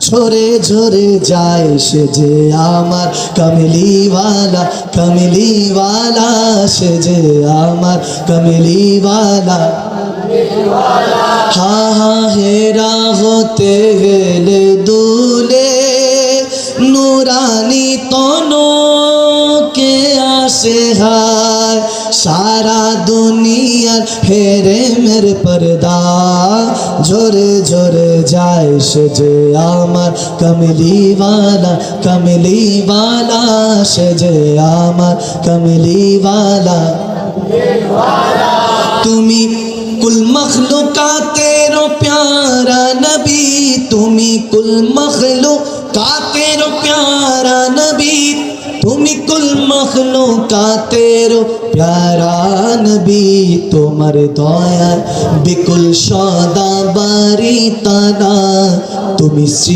ঝরে ঝরে যায় সে যে আমার কমলিওয়ালা কমলিওয়ালা, সে যে আমার কমলিওয়ালা। হা হা, হেরা হতে গেলে দুলে, নুরানি তনো সে হায় সারা দুনিয়ার হেরে মের পর্দা ঝরে ঝরে যায় সে যে আমার কমলিওয়ালা কমলিওয়ালা সে যে আমার কমলিওয়ালা তুমি কুল মখলুকাতের প্যারা নবী তুমি কুল মখলুকাতের প্যারা নবী তুমি কুল মখলুকাতেরো প্যারা নবী তোমার দয়া বিকুল সদা বারি তানা তুমি